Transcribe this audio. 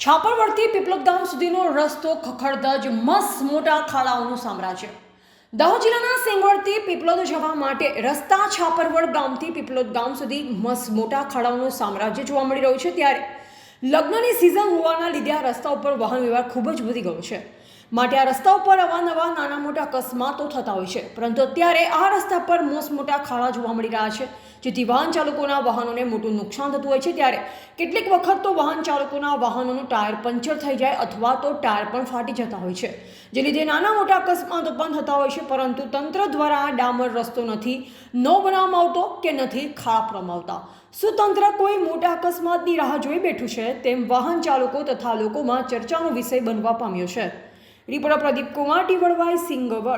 છાપરવડથી પીપલોદ ગામ સુધીનો રસ્તો ખખડધજ મસ્ત મોટા ખાડાઓનું સામ્રાજ્ય. દાહોદ જિલ્લાના સિંગવડથી પીપલોદ જવા માટે રસ્તા છાપરવડ ગામથી પીપલોદ ગામ સુધી મસ્ત મોટા ખાડાઓનું સામ્રાજ્ય જોવા મળી રહ્યું છે ત્યારે લગ્નની સિઝન હોવાના લીધે આ રસ્તા ઉપર વાહન વ્યવહાર ખૂબ જ વધી ગયો છે. માટે આ રસ્તા ઉપર અવારનવાર નાના મોટા અકસ્માતો થતા હોય છે. પરંતુ અત્યારે આ રસ્તા પર મોસ મોટા ખાડા જોવા મળી રહ્યા છે. જેથી વાહન ચાલકોના વાહનોને મોટું નુકસાન થતું હોય છે. ત્યારે કેટલીક વખત તો વાહન ચાલકોના વાહનોનું ટાયર પંચર થઈ જાય અથવા તો ટાયર પણ ફાટી જતા હોય છે. જે લીધે નાના મોટા અકસ્માતો પણ થતા હોય છે. પરંતુ તંત્ર દ્વારા આ ડામર રસ્તો નથી, ન બનાવવામાં આવતો કે નથી ખાડા રમાવતા. શું તંત્ર કોઈ મોટા અકસ્માતની રાહ જોઈ બેઠું છે? તેમ વાહન ચાલકો તથા લોકોમાં ચર્ચાનો વિષય બનવા પામ્યો છે. રિપોર્ટર પ્રદીપ કુમાર ટીવડવાઈ સિંગવડ.